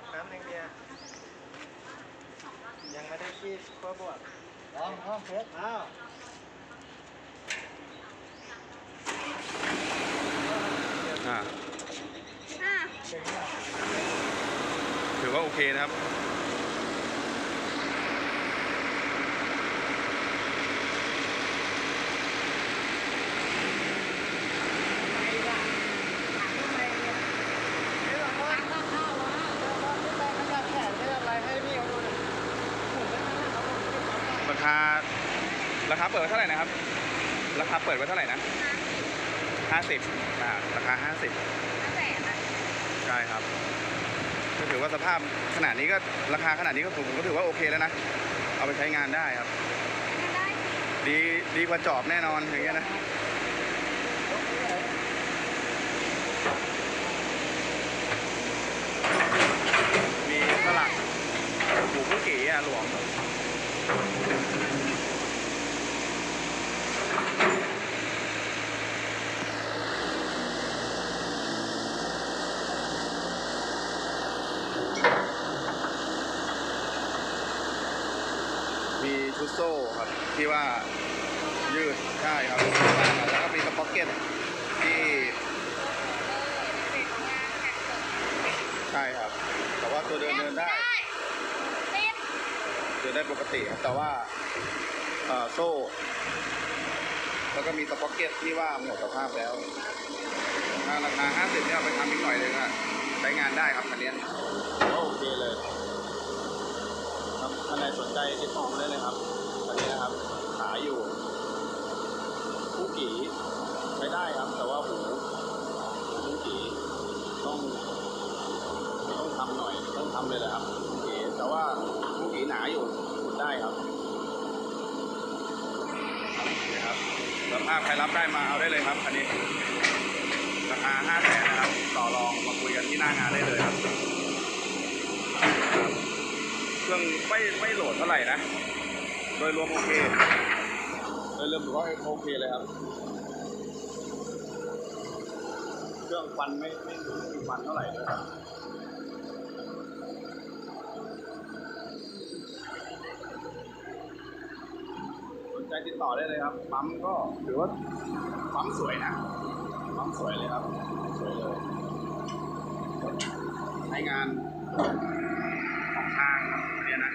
ครับน้ำหนึ่งเดียวยังไม่ได้คีบเพื่อบวกลองลองเทสอ้าวอ่าอะถือว่าโอเคนะครับ ไม่ต้องว่าข้าวข้าวนะเดี๋ยวว่าไม่ไปขยับแขนขยับอะไรให้พี่เขาดูหน่อยหมุนไปข้างหน้าครับผมไม่ทำได้ ราคาราคาเปิดไว้เท่าไหร่นะครับ ราคาเปิดไว้เท่าไหร่นะห้าสิบอ่าราคาห้าสิบห้าแสนอะใช่ครับก็ถือว่าสภาพขนาดนี้ก็ราคาขนาดนี้ก็ผมก็ถือว่าโอเคแล้วนะ เอาไปใช้งานได้ครับไม่ได้ดีดีกว่าจอบแน่นอนอย่างเงี้ยนะ มีสลักหมูผู้กี่อะหลวงุโซ่ครับที่ว่ายืดใช่ครับแล้วก็มีกระป๋อกเก็ตที่ใช่ครับ แต่ว่าตัวเดินเดินได้เดินได้ปกติครับแต่ว่าโซ่ แล้วก็มีสป็อกเก็ตที่ว่าหมดสภาพแล้วราคา50เนี่ยไปทำอีกหน่อยเลยก็ใช้งานได้ครับคันนี้โอเคเลย ครับท่านใดสนใจติดต่อมาได้เลยครับคันนี้นะครับขายอยู่ผู้กี่ใช้ได้ครับ แต่ว่าหูผู้กี่ต้องต้องทำหน่อยต้องทำเลยแหละครับผู้กี่แต่ว่าผู้กี่หนาอยู่ขุดได้ครับนี่ครับสภาพใครรับได้มาเอาได้เลยครับคันนี้ราคา5แสนนะครับ ต่อรองมาคุยกันที่หน้างานได้เลยครับ เครื่องไม่ไม่โหลดเท่าไหร่นะ โดยรวมโอเค โดยรวมถือว่าโอเคเลยครับ เครื่องควันไม่ไม่ถึงควันเท่าไหร่เลยครับสนใจติดต่อได้เลยครับ ปั๊มก็ถือว่าปั๊มสวยนะ ปั๊มสวยเลยครับ สวยเลยใช้งาน ทางครับเนี่ยนะ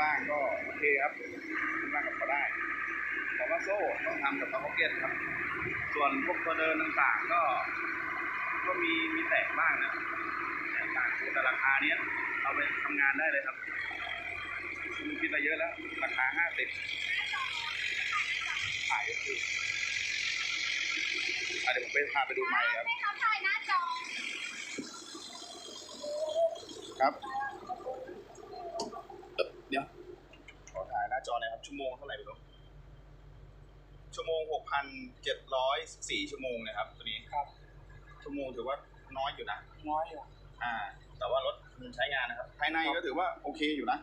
ล่างก็โอเคครับล่างก็พอได้แต่ว่าโซ่ต้องทำกับตะพ็อเก็ตครับ ส่วนพวกตัวเดินต่างๆก็ ก็มีมีแตกบ้างนะแตกต่างแต่ราคาเนี้ยเอาไปทำงานได้เลยครับคุณคิดไปเยอะแล้ว ราคาห้าสิบขายก็คือเดี๋ยวผมไปพาไปดูไม้ครับ ให้เขาถ่ายหน้าจอ ครับ เดี๋ยว ขอถ่ายหน้าจอหน่อยครับ ชั่วโมงเท่าไหร่ไม่รู้ชั่วโมงหกพันเจ็ดร้อยสี่ชั่วโมงนะครับ ตัวนี้ครับ ชั่วโมงถือว่าน้อยอยู่นะ น้อยอยู่ อ่า แต่ว่ารถมันใช้งานนะครับ ภายในก็ถือว่าโอเคอยู่นะ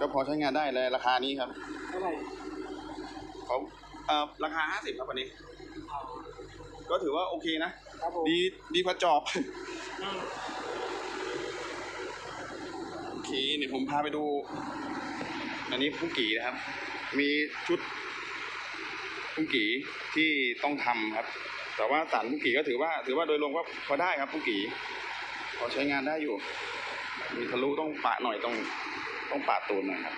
ก็พอใช้งานได้เลยราคานี้ครับ เท่าไหร่เขาเอ่อราคาห้าสิบครับวันนี้เอาก็ถือว่าโอเคนะ ครับผม ดีดีกว่าจอบอืมโอ เคเดี๋ยวผมพาไปดู อันนี้พุ่งกี่นะครับ มีชุดพุ่งกี่ที่ต้องทำครับ แต่ว่าสารพุ่งกี่ก็ถือว่า ถือว่าโดยรวมก็พอได้ครับพุ่งกี่พอใช้งานได้อยู่ มีทะลุต้องปะหน่อยต้องต้องปาดตูนหน่อยครับ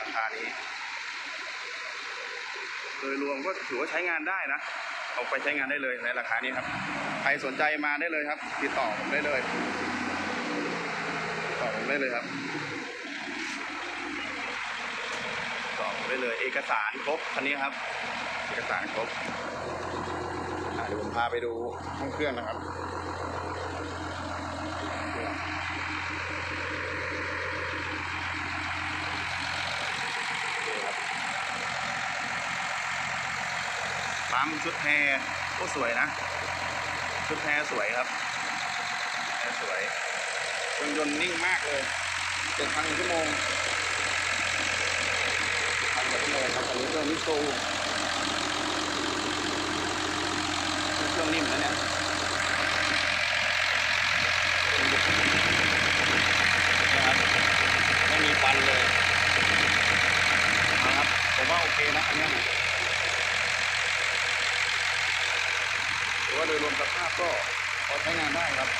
ราคานี้ โดยรวมก็ถือว่าใช้งานได้นะเอาไปใช้งานได้เลยในราคานี้ครับ ใครสนใจมาได้เลยครับ ติดต่อผมได้เลย ได้เลยครับติดต่อผมได้เลยเอกสารครบคันนี้ครับ เอกสารครบอะเดี๋ยวผมพาไปดูห้องเครื่องนะครับปั๊มชุดแพรก็สวยนะ ชุดแพรสวยครับแพรสวย เครื่องยนต์นิ่งมากเลยเจ็ดพันชั่วโมงพันชั่วโมงครับอันนี้เครื่องมิสูเครื่องนิ่มนะเนี่ยไม่มีฟันเลยนะครับผมว่าโอเคนะอันนี้ถือว่าโดยรวมสภาพก็พอใช้งานได้ครับ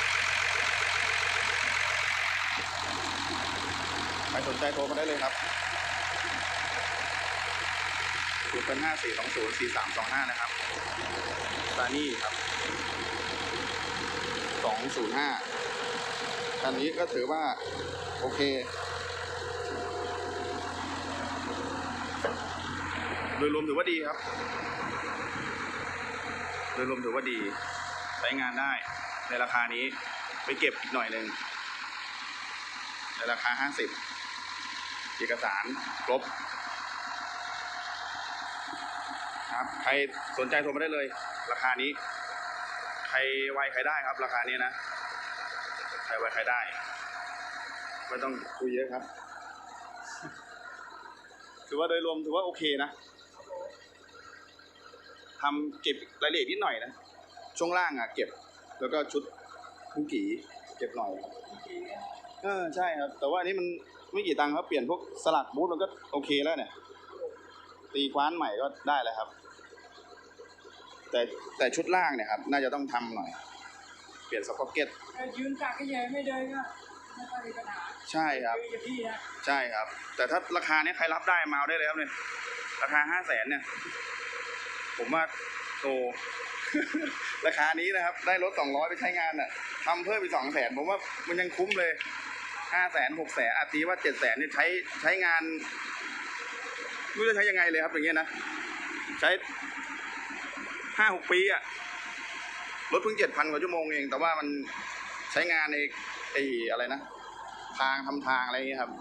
ใครสนใจโทรมาได้เลยครับศูนย์เป็นห้าสี่สองศูนย์สี่สามสองห้านะครับซานี่ครับสองศูนย์ห้าคันนี้ก็ถือว่า โอเคโดยรวมถือว่าดีครับ โดยรวมถือว่าดี ใช้งานได้ในราคานี้ไปเก็บอีกหน่อยหนึ่งในราคา50 เอกสารครบครับใครสนใจโทรมาได้เลย ราคานี้ ใครไวใครได้ครับ ราคานี้นะ ใครไวใครได้ ไม่ต้องคุยเยอะครับ ถือว่าโดยรวมถือว่าโอเคนะทำเก็บรายละเอียดนิดหน่อยนะ ช่วงล่างอะเก็บ แล้วก็ชุดผู้กี่เก็บหน่อยเออใช่ครับ แต่ว่าอันนี้มัน ไม่กี่ตังค์ครับเปลี่ยนพวกสลักบูทมันก็โอเคแล้วเนี่ย ตีคว้านใหม่ก็ได้แล้วครับ แต่แต่ชุดล่างเนี่ยครับ น่าจะต้องทำหน่อย เปลี่ยนสป็อกเก็ตยืนจากก็แย่ไม่เดินก็ไม่ค่อยมีปัญหาใช่ครับ ยืนกับพี่นะใช่ครับ แต่ถ้าราคาเนี้ยใครรับได้มาเอาได้เลยครับเนี่ยราคาห้าแสนเนี่ย ผมว่าโต ราคานี้นะครับ ได้รถสองร้อยไปใช้งานน่ะทำเพิ่มอีกสองแสนผมว่ามันยังคุ้มเลย ห้าแสนหกแสนอาตีว่าเจ็ดแสนนี่ใช้ใช้งานไม่รู้จะใช้ยังไงเลยครับอย่างเงี้ยนะ ใช้ห้าหกปีอะรถเพิ่งเจ็ดพันกว่าชั่วโมงเอง แต่ว่ามันใช้งานในไอ้อะไรนะ ทางทำทางอะไรอย่างเงี้ยครับ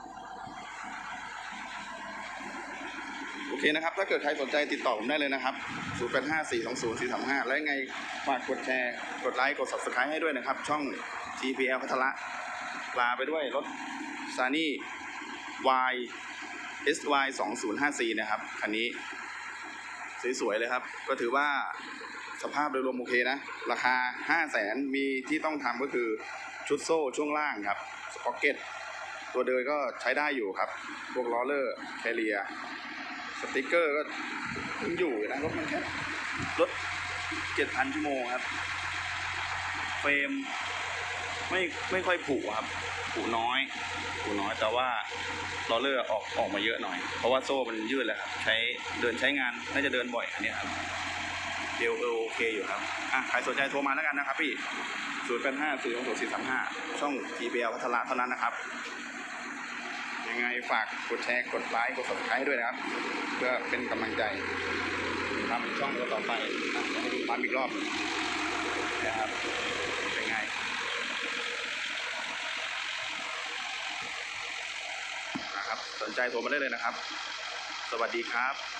โอเคนะครับ ถ้าเกิดใครสนใจติดต่อผมได้เลยนะครับ 0 8 5 4 2 0 4 3 5 และยังไงฝากกดแชร์ กดไลค์ กด subscribe ให้ด้วยนะครับ ช่อง GPL พัทละ ลาไปด้วยรถ s a n y Y SY 2054นะครับ คันนี้ สวยๆเลยครับ ก็ถือว่าสภาพโดยรวมโอเคนะ ราคา 5 0 0แสนมีที่ต้องทำก็คือชุดโซ่ช่วงล่างครับสป็อกเก็ตตัวเดินก็ใช้ได้อยู่ครับ พวกล้อเลอร์แคเรีย สติกเกอร์ก็ยังอยู่นะรถมันแค่รถเจ็ดพันชั่วโมงครับ เฟรมไม่ไม่ค่อยผุครับ ผุน้อยผุน้อยแต่ว่าลอเลอร์ออกออกมาเยอะหน่อย เพราะว่าโซ่มันยืดแหละครับ ใช้เดินใช้งานน่าจะเดินบ่อยอันนี้ครับเดลเออโอเคอยู่ครับอะใครสนใจโทรมาแล้วกันนะครับพี่ศูนย์แปดห้าสี่สองสี่สามห้าช่อง GBL พัทละเท่านั้นนะครับ ยังไงฝากกดแชร์กดไลค์กด subscribe ด้วยนะครับ เพื่อเป็นกำลังใจทำช่องต่อไปนะจะให้ดูปั๊มอีกรอบนะครับ สนใจโทรมาได้เลยนะครับ สวัสดีครับ